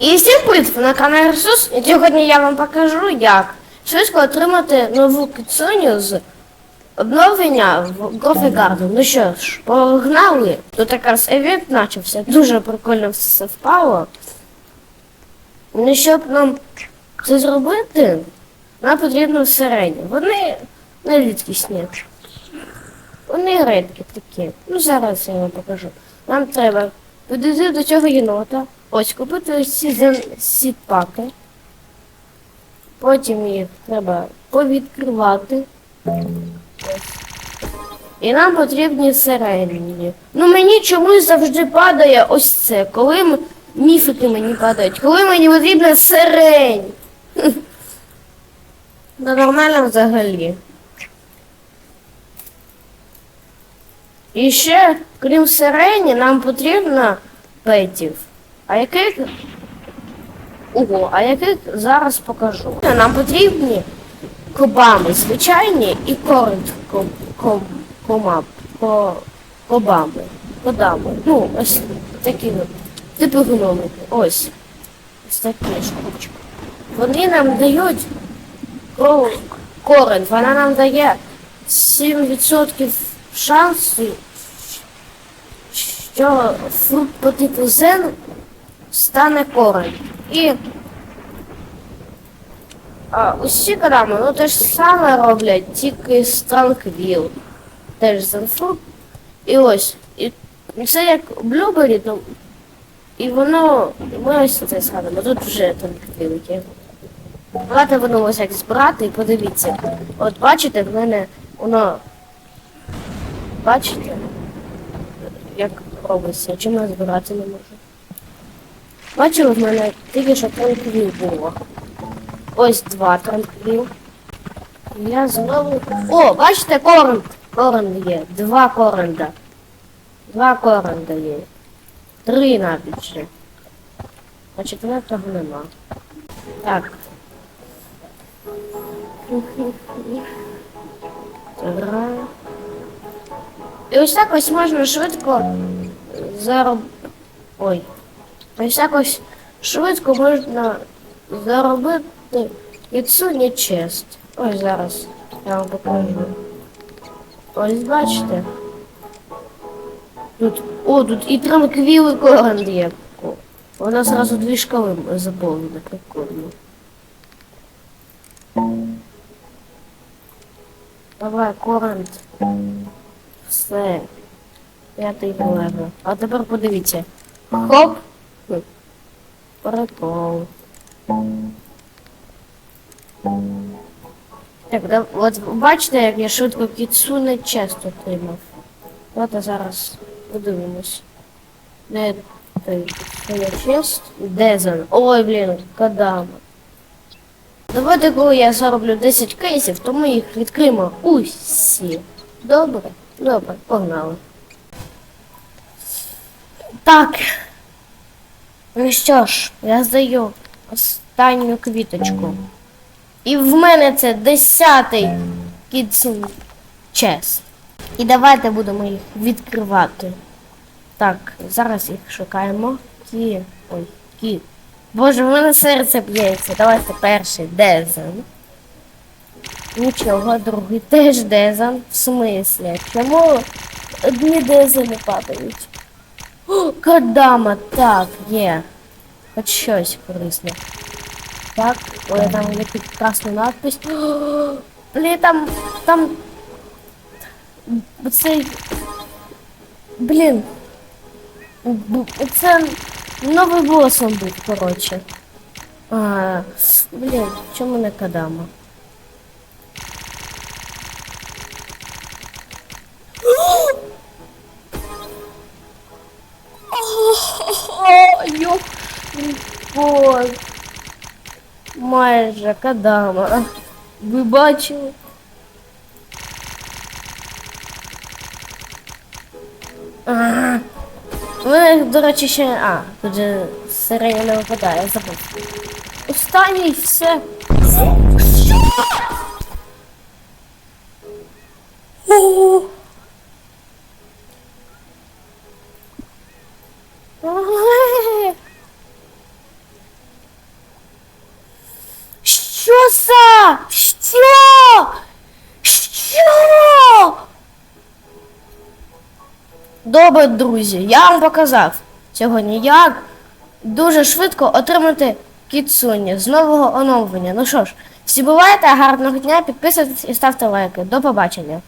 І всім привіт, на каналі Ресурс. І сьогодні я вам покажу, як швидко отримати нову кицуню з обновлення в Coffee Garden. Ну що ж, погнали. Тут якраз евент почався. Дуже прикольно все совпало. Ну, щоб нам це зробити, нам потрібно сирені. Вони не рідкісні. Вони рідкі такі. Ну зараз я вам покажу. Нам треба підійти до цього єнота. Ось купити ці сітпаки. Потім їх треба повідкривати. І нам потрібні сирені. Ну мені чомусь завжди падає ось це. Коли м- міфики мені падають, коли мені потрібна сирень. Ну нормально взагалі. І ще, крім сирені, нам потрібно петів. А яких. Ого, а яких зараз покажу. Нам потрібні кобами звичайні і коринт ком, ком, кома, ко, кобами. Кодами. Ну, ось такі. Типу гномики. Ось. Ось такі штучки. Вони нам дають ко- Вона нам дає 7% шансу що фрукт по типу зен стане корень. І а, усі кадами, ну те ж саме роблять, тільки з. Теж зенфрукт. І ось. І це як блюбері, ну, і воно. Ми ось це згадуємо, тут вже транквіл є. Давайте воно ось як збирати і подивіться. От бачите, в мене воно. Бачите? як робиться, чим я збирати не можу. Бачили, в мене тільки що транквіл було. Ось два транквіл. Я знову. О, бачите, коренд! Коренд є. Два коренда. Два коренда є. Три навіть ще. А четвертого нема. Так. Три. І ось так ось можна швидко зароб... Ой. Ось так ось швидко можна заробити відсутні честь. Ось зараз я вам покажу. Ось бачите. Тут, о, тут і транквіли коранд є. Вона зразу дві шкали заповнена, прикольно. Давай, корант. Все. П'ятий левел. А тепер подивіться. Хоп. Прикол. Так, да, от бачите, як я швидко кіцуне честь отримав. Давайте зараз подивимось. Де той честь? Дезен. Ой, блін, кадама. Давайте, коли я зароблю 10 кейсів, то ми їх відкриємо усі. Добре? Добре, погнали. Так. Ну що ж, я здаю останню квіточку. І в мене це десятий кіцун чес. І давайте будемо їх відкривати. Так, зараз їх шукаємо. Кі. Ой, кі. Боже, в мене серце б'ється. Давайте перший дезен. Нічого, другий теж дезен. В смислі? Чому одні дезени падають? О, кадама, так, є. Хоч щось корисне. Так, ой, там тут красна надпись. Блін, там. там. Цей. Блін. Це новий босом був, коротше. А, блін, чому не кадама? Боже. Майже кадама. Ви бачили? Ага. У мене, до речі, ще. А, тут же сирена не випадає, забув. Останній все. О! Ой. Що? Що? Добре, друзі, я вам показав сьогодні, як дуже швидко отримати кіцуні з нового оновлення. Ну що ж, всі бувайте, гарного дня, підписуйтесь і ставте лайки. До побачення.